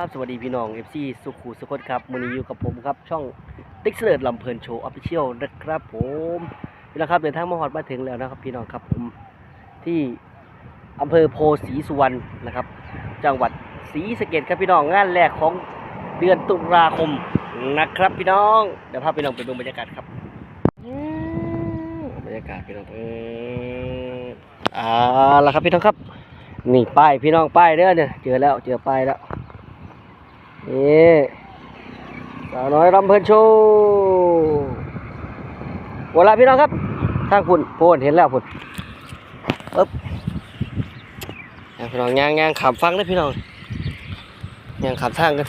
ครับสวัสดีพี่น้อง FC สุขุสุขนครับมือนี้อยู่กับผมครับ ช่องติ๊กเสิร์ตลำเพลินโชว์ออฟฟิเชียลนะครับผมพี่น้องครับเดินทางมาฮอดมาถึงแล้วนะครับ พี่น้องครับผมที่อำเภอโพศรีสุวรรณนะครับ จังหวัดศรีสะเกษครับพี่น้องงานแรกของเดือนตุลาคมนะครับ พี่น้องเดี๋ยวพาพี่น้องไปดูบรรยากาศครับอืมบรรยากาศพี่น้องเอออ่าแล้วครับพี่น้องครับ นี่ป้ายพี่น้องป้ายเด้อเนี่ยเจอแล้วเจอป้ายแล้ว นี่สาวน้อยรำเพลินโชว์เวลาพี่น้องครับทางคุณโพนเห็นแล้วพุ่นปึ๊บพี่น้องย่างย่างขับฟังนะพี่น้องย่างขับทางกัน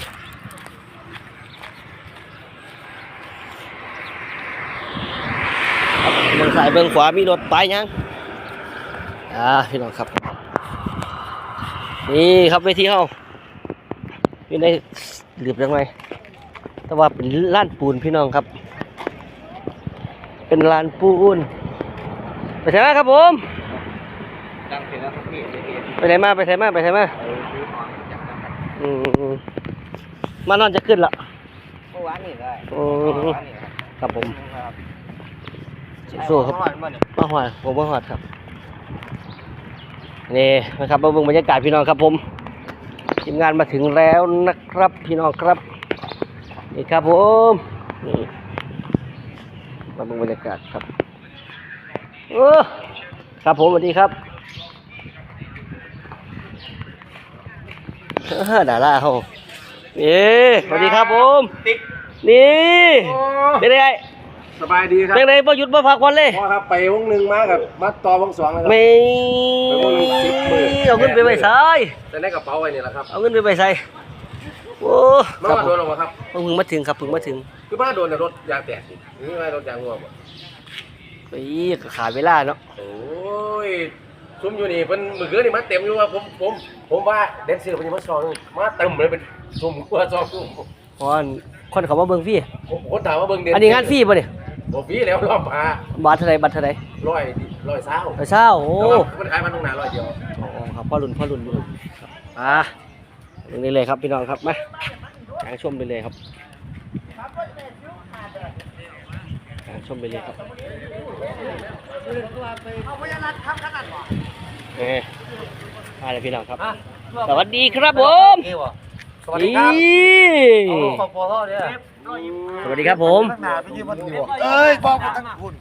ครับเบื้องซ้ายเบื้องขวามีรถไปยังอ่าพี่น้องครับ นี่ครับเวทีเฮา อยู่ในเหลืบยังไงแต่ว่าเป็นลานปูนพี่น้องครับ เป็นลานปูนไปใช่ไหมครับผมดังเสร็จแล้วครับพี่ไปไหนมาไปไหนมาไปไหนมาอืมมานอนจะขึ้นละเมื่อวานนี่เมื่อวานนี่ครับผมสู้ครับมานเมื่อนี่มาหอดผมมาหอดครับนี่นะครับมาเบิ่งบรรยากาศพี่น้องครับผม ทีมงานมาถึงแล้วนะครับพี่น้องครับ นี่ครับผมนี่มาเบิ่งบรรยากาศครับเออครับผมสวัสดีครับเออดาราเขาเอ๊สวัสดีครับผมติ๊กนี่เป็นไง สบายดีครับเป็นไงประยุทธ์มาพักวันเลยพ่อครับไปวงหนึ่งมากับมาต่อวงสองเลยครับไม่ไปวงสิบหมื่นเอาเงินไปไปใส่แต่ในกระเป๋าไว้นี่แหละครับเอาเงินไปไปใส่โอ้มาครับว่าผโดมนหรอวะครับเพิ่งมาถึงครับเพิ่งมาถึงคือบ้านโดนแต่รถยางแตกนี่ไม่รถยางรั่วบ่ไปขาดเวลาเนาะโอ้ยซุ้มอยู่นี่เป็นมือเกือนี่มาเต็มอยู่ว่าผมผมผมว่าเดนเซอร์เป็นยังมาซองมาเต็มเลยเป็นซุ้มกว่าซองซุ้มเพราะว่าคนเขามาเบิ่งฟรีผมคนถามว่าเบิ่งเดนอันนี้งานฟรีป่ะเนี่ย บ่ฟรีแล้วรอบพาบัตรเท่าไหรบัตรเท่าไหรร้อยร้อยเศร้าไปเช่าโอ้แต่ว่ามันขายมันตรงหนาร้อยเดียวอ๋อครับพ่อรุ่นพ่อรุ่นอยู่ครับอ่าตรงนี้เลยครับพี่น้องครับมาทางชมไปเลยครับทางชมไปเลยครับเอ้มาเลยพี่น้องครับ สวัสดีครับผมสวัสดีครับนี่ขอบพ่อเนี่ย สวัสดีครับผมตั้งนานไปยืมมาดูเอ้ยบอกมาตั้งคุณ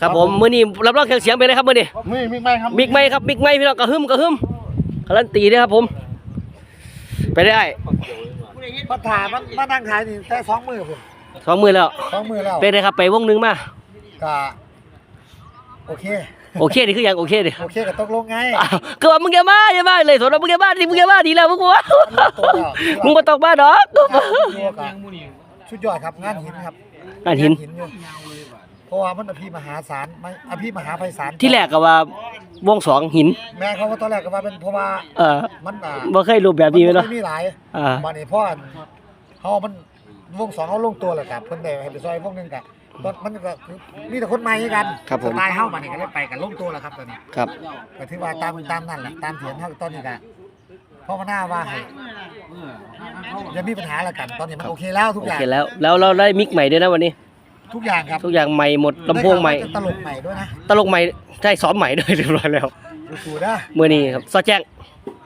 ครับผมมื้อนี้รับรองเครื่องเสียงไปเลยครับมื้อนี้มีมีไหมครับมิกไม้ครับมิกไม้พี่น้องกระหึ่มกระหึ่มการันตีด้วยครับผม ไปได้มาถ่ายมันมานั่งถ่ายนี่แต่สองมือผมสองมือแล้วสองมือแล้วเป็นไงครับไปวงหนึงมาก็โอเคโอเคนี่คืออย่างโอเคดิโอเคก็ตกลงไงอ้าวก็ว่ามึงอย่ามาอย่ามาเลยสนว่ามึงอย่ามาดิมึงอย่ามาดีแล้วมึงว่าตัวแล้วมึงมาตกบ้านดอกตัวก็ ชุดยอดครับงานหินครับงานหิน อยู่เพราะว่ามันอภิมหาศาลไม่อภิมหาไพศาลที่แรกก็ว่าวงสองหิน แม่เขาก็ตอนแรกก็ว่าเป็นเพราะว่าเออมันอ่าบ่เคยรูปแบบนี้เลยมัเนาะไม่มีหลายอ่ามานี่พ่ออันเขามันวงสองเขาลงตัวแล้วครับเพิ่นได้ให้ไปซอยวงหนึงกับตอนมันก็คือมีแต่คนใหม่กันครับผม สไตล์เฮามานี่ก็เลยไปกันลงตัวแล้วครับตอนนี้ ครับ ก็ถือว่าตามตามนั่นแหละตามเถียงเท่าตอนนี้ก็เพราะว่าหน้าว่าให้อย่ามีปัญหาแล้วกัน ตอนนี้มันโอเคแล้วทุกโออย่าง เคแล้ว แล้วเราได้มิกใหม่ด้วยนะวันนี้ ทุกอย่างครับทุกอย่างใหม่หมดลำโพงใหม่ ได้ข่าวว่าจะตลกใหม่ด้วยนะตลกใหม่ใช่ซ้อมใหม่ด้วยเรียบร้อยแล้วดูๆนะมื้อนี้ครับซอแจ้ง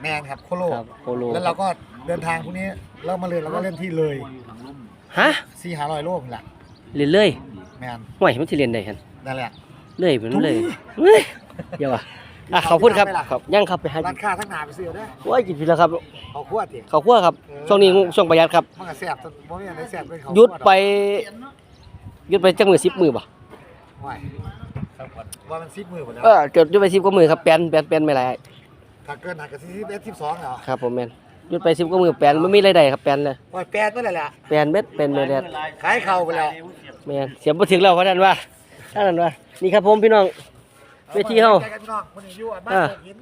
แมนครับโคโล ครับโคโลแล้วเราก็เดินทางพรุ่งนี้เรามาเลยเราก็เล่นที่เลยฮะสี่หาร้อยโลนี่แหละเรียนเลยแมนห่วยมันสิเรียนได้คั่นนั่นแหละ เลยเหมือนเลยเฮ้ยเดี๋ยวอะ อะขอบคุณครับครับยังครับไปหาร้านค้าทั้งหนาไปซื้อได้อว่ากินผิดแล้วครับเอาขวดดิข้าวคั่วครับช่วงนี้ช่วงประหยัดครับมันก็แซ่บจนบ่มีอะไรแซ่บเป็นเขาหยุดไปหยุดไปจักมือสิบมือป่ะว่าว่ามันซิปมือหมดแล้วเออเกิดหยุดไปสิบกว่ามือครับแปลนแปลนแปลนไม่ไรถ้าเกินหักกับสิบเอ็ดสิบสองเหรอครับผมแมนหยุดไปสิบกว่ามือแปลนไม่มีรายได้ครับแปลนเลยว่าแปดนั่นแหละแปลนเม็ดเป็นเม็ดแดดขายเข่าไปแล้วแมนเสียบ่ถึงแล้วเพราะนั้นว่าท่านั้นว่านี่ครับผมพี่น้อง เวทีเฮาใจกันพี่น้องคนนี้อยู่บ้านอ่าโศกหิน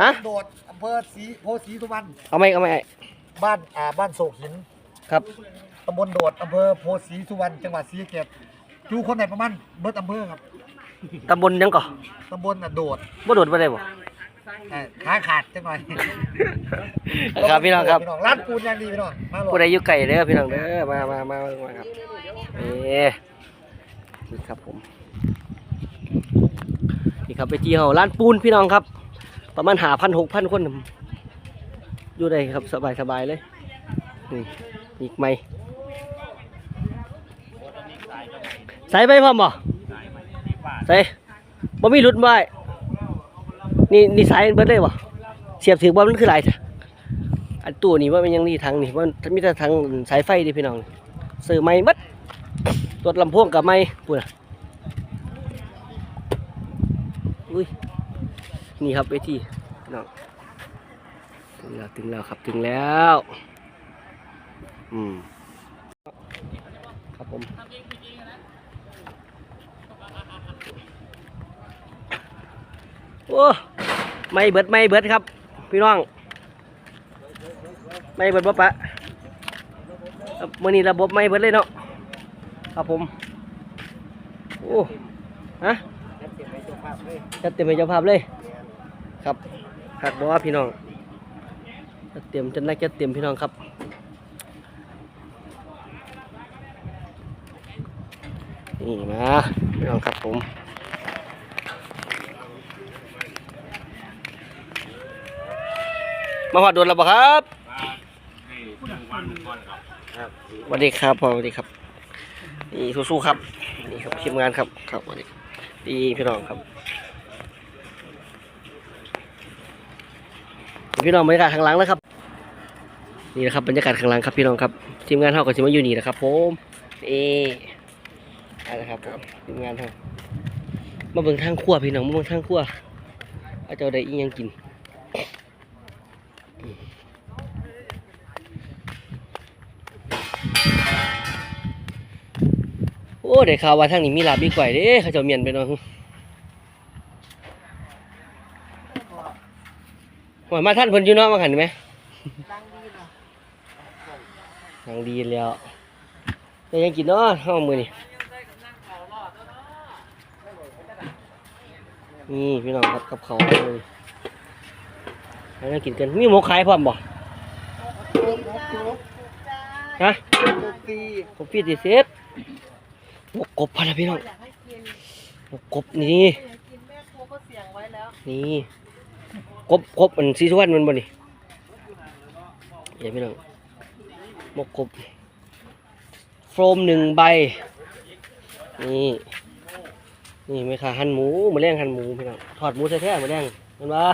ฮะโดดอำเภอศรีโพธิ์ศรีสุวรรณเอาไหมเอาไหมไอ้บ้านอ่าบ้านโศกหินครับตำบลโดดอำเภอโพธิ์ศรีสุวรรณจังหวัดศรีสะเกษอยู่คนไหนประมาณเบิดอำเภอครับตำบลยังก่อตำบลน่ะโดดบ่โดดบ่ได้บ่เออขาขาดจังหน่อยครับพี่น้องครับร้านปูนอย่างดีพี่น้องมาโหลดผู้ใดอยู่ไกลเด้อพี่น้องเด้อมามามามาครับนี่นี่ครับผมนี่ ครับไปเที่ยวร้านปูนพี่น้องครับ ประมาณหาพันหกพันคน อยู่ได้ครับสบายสบายเลยนี่อีกไหมใส่ไปพร้อมบ่ใส่บ่มีหลุดบ่ไอ้นี่นี่สายเบิดเลยบ่เสียบถือบ่มันคือหลายจ้ะอันตู้นี่ว่ามันยังนี่ทางนี่ว่ามันมีแต่ทางสายไฟดิพี่น้องซื้อไม้มัดตัวลำโพงกับไม้ปุ่นน่ะ อุ้ยนี่ครับเวทีน้องถึงแล้วถึงแล้วครับถึงแล้ว อืมครับผมโอ้ไม่เบิดไม่เบิดครับ พี่น้อง ไม่เบิดบ่ปะมื่อนี้ระบบไม่เบิดเลยเนาะครับผมโอ้ฮะ จัดเต็มไปเจ้าภาพเลยครับหักบ่ว่าพี่น้องจัดเต็มจัดนักจัดเต็มพี่น้องครับ นี่มาพี่น้องครับผมมาหอดโดนแล้วบ่ครับสวัสดีครับพ่อสวัสดีครับนี่สู้ๆครับนี่ครับทีมงานครับครับสวัสดีดีพี่น้องครับ พี่น้องบรรยากาศข้างหลังแล้วครับนี่นะครับบรรยากาศข้างหลังครับพี่น้องครับทีมงานเท่ากับทีมมาอยู่นี่นะครับผมเออะนะครับทีมงานเท่ามาเบิ่งทางครัวพี่น้องมาเบิ่งทางครัวอาจจะได้อีหยังกินโอ้ได้ข่าวว่าทางนี้มีลาบมีก๋วยเด้เขาเจะเมียนไปเนาะ วยมาท่านเพิ่นอยู่เนาะมาหันไหมดังดีแล้วได้ยังกินเนาะห้องมือนี่นี่พี่น้องครับกับเขาเลยให้นั่งกินกันมีหมูขายพร้อมบ่ฮะผมฟีติเซตหมกกบพะนะพี่น้องหมกกบนี่นแม่ ครัวก็เสียงไว้แล้วนี่กบกบมันสีสวรรค์มันบ่นี่เดี๋ยวพี่น้องหมกกบโฟมหนึ่งใบ นี่นี่ไม่ค่ะหั่นหมูมาแรงหั่นหมูพี่น้องทอดหมูแท้ๆมาแรงเห็นปะ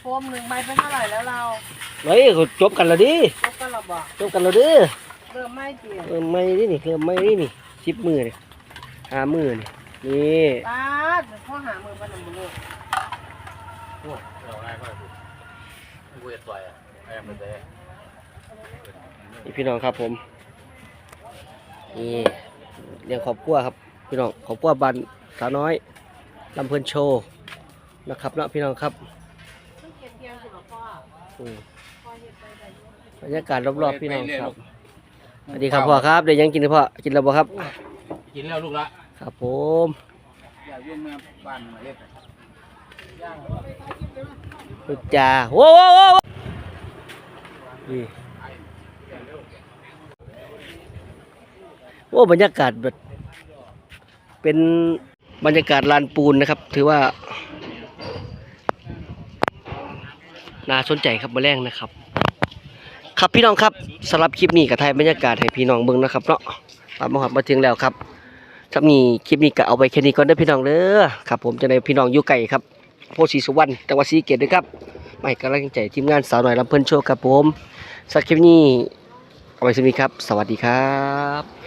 โฟมหนึ่งใบเป็นเท่าไหร่แล้วเราเฮ้ยเขาจบกันแล้วดิลบกันหรอบอกจบกันแล้วเดิเริ่มไม่เกี่ยวเริ่มไม่ดินี่เริ่มไม่ดินี่สิบมือนี่ห้ามือนี่นี่ตาดพ่อหามือปันหนึ่งมือ โอ้ยเราง่ายมากกูกูจะต่อยอะไอ้มันจะนี่พี่น้องครับผมนี่เลี้ยงครอบครัวครับพี่น้องครอบครัวบันสาวน้อยลำเพลินโชว์นะครับเนาะพี่น้องครับต้องเก็บเทียงสิหรอพ่ออืมพ่อเห็นไปแต่บรรยากาศรอบๆพี่น้องครับสวัสดีครับพ่อครับเดี๋ยวยังกินหรือพ่อกินแล้วบ่ครับ กินแล้วลูกละครับผม อยากยุ่งมาบ้านมาเฮ็ด ลูกจาโว้โว้โว้นี่โอ้บรรยากาศแบบเป็นบรรยากาศลานปูนนะครับ ถือว่าน่าสนใจครับมาแรงนะครับ ครับพี่น้องครับสำหรับคลิปนี้กับไทยบรรยากาศให้พี่น้องเบิ่งนะครับเนาะตามมาหอดมาถึงแล้วครับสำหรับนี้คลิปนี้ก็เอาไปแค่นี้ก่อนเด้อพี่น้องเด้อครับ ผมจะในพี่น้องอยู่ไกลครับ โพสิสุวรรณจังหวัดศรีเกตนะครับไม่กำลังใจทีมงานสาวหน่อยลำเพิ่นโชว์ครับผมสักคลิปนี้เอาไว้สำหรับนี้ครับ สวัสดีครับ